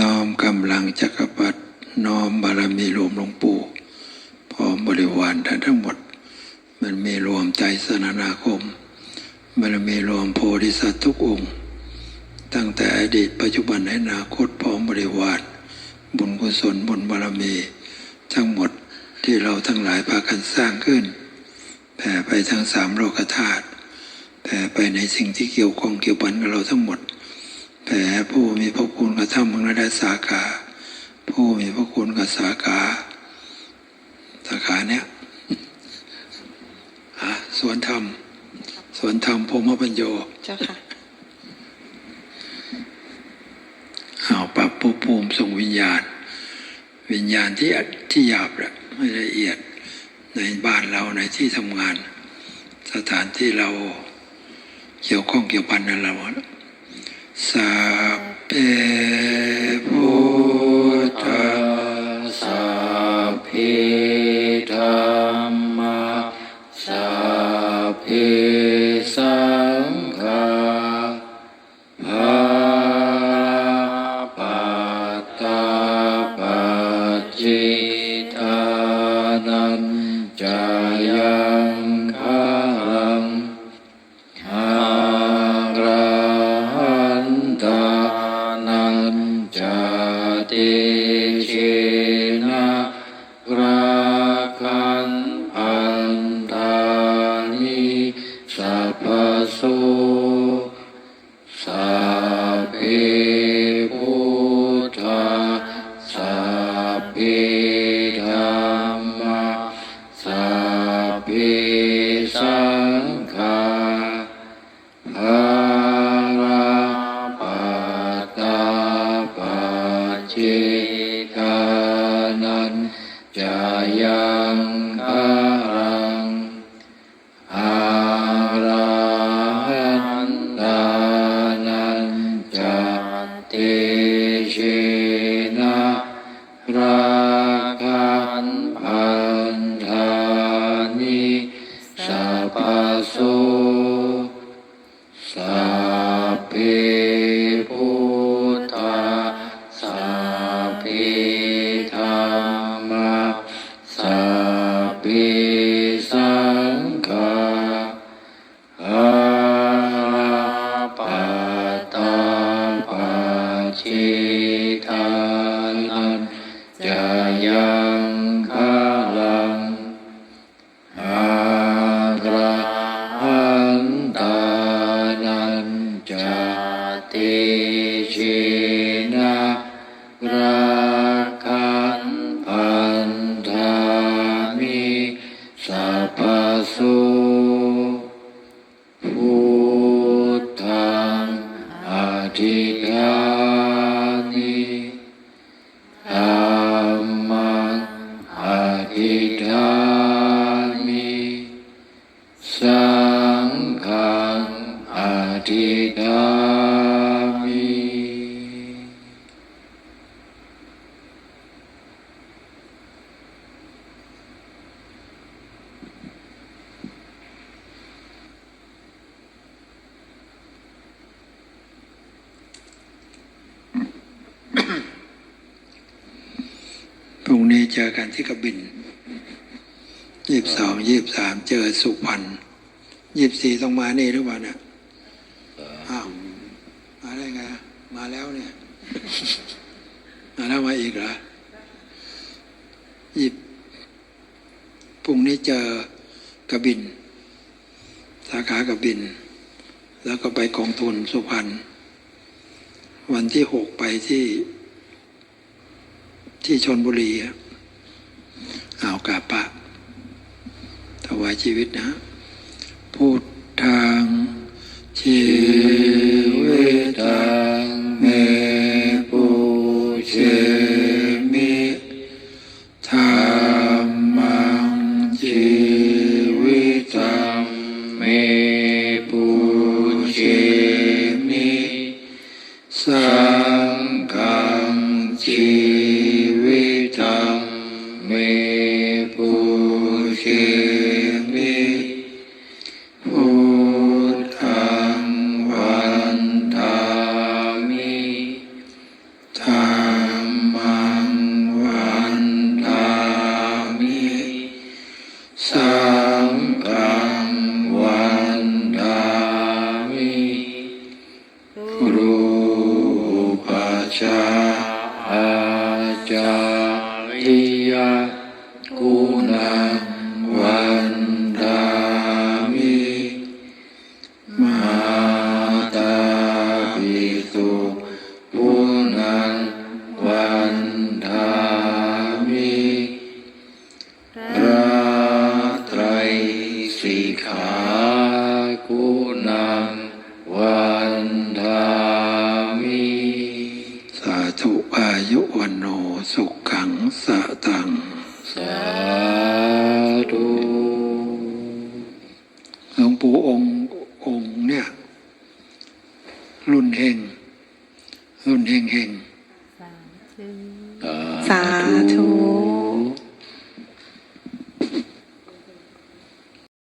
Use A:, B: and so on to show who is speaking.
A: น้อมกำลังจักรพรรดิน้อมบารมีรวมหลวงปู่พร้อมบริวารท่านทั้งหมด มันมีรวมใจสนานาคมมันมีรวมโพธิสัตว์ทุกองค์ ตั้งแต่อดีตปัจจุบันและอนาคตพร้อมบริวารบุญกุศลบุญบารมี ทั้งหมดที่เราทั้งหลายพากันสร้างขึ้น แผ่ไปทั้งสามโลกธาตุแผ่ไปในสิ่งที่เกี่ยวข้องเกี่ยวพันกับเราทั้งหมด แผ่ผู้มีพระคุณกับท่านมังระสาขา ผู้มีพระคุณกับสาขาสาขาเนี้ยอะสวนธรรม สวนธรรมพรหมปัญโย
B: เจ้าค่ะ
A: เอาปรับภูมิภูมิส่งวิญญาณ วิญญาณที่ที่หยาบแหละไม่ละเอียดในบ้านเราในที่ทำงาน สถานที่เราเกี่ยวข้องเกี่ยวพันกับเรา
C: จายัง เจอกันที่ก
A: ระบินยี่สิบสองยี่สิบสามเจอสุพรรณยี่สิบสี่ต้องมานี่หรือเปล่าเนี่ยอ้าวมาได้ไงมาแล้วเนี่ย มาแล้วมาอีกเหรอยี่พรุ่งนี้เจอกระบิน สาขากระบิน แล้วก็ไปกองทุนสุพรรณวันที่หกไปที่ที่ชนบุรีอะ กาปะถวายชีวิตนะ พูดทางชีวิตั
C: งเมปุเชมิ
A: ธรรมัง
C: ชีวิตังเม
A: ธุ
C: อายุวัน
A: โนสุขังสะตัง
C: สาธุ
A: หลวงปู่องค์องเนี่ย รุ่นเฮงรุ่นเฮงเฮงสาธุ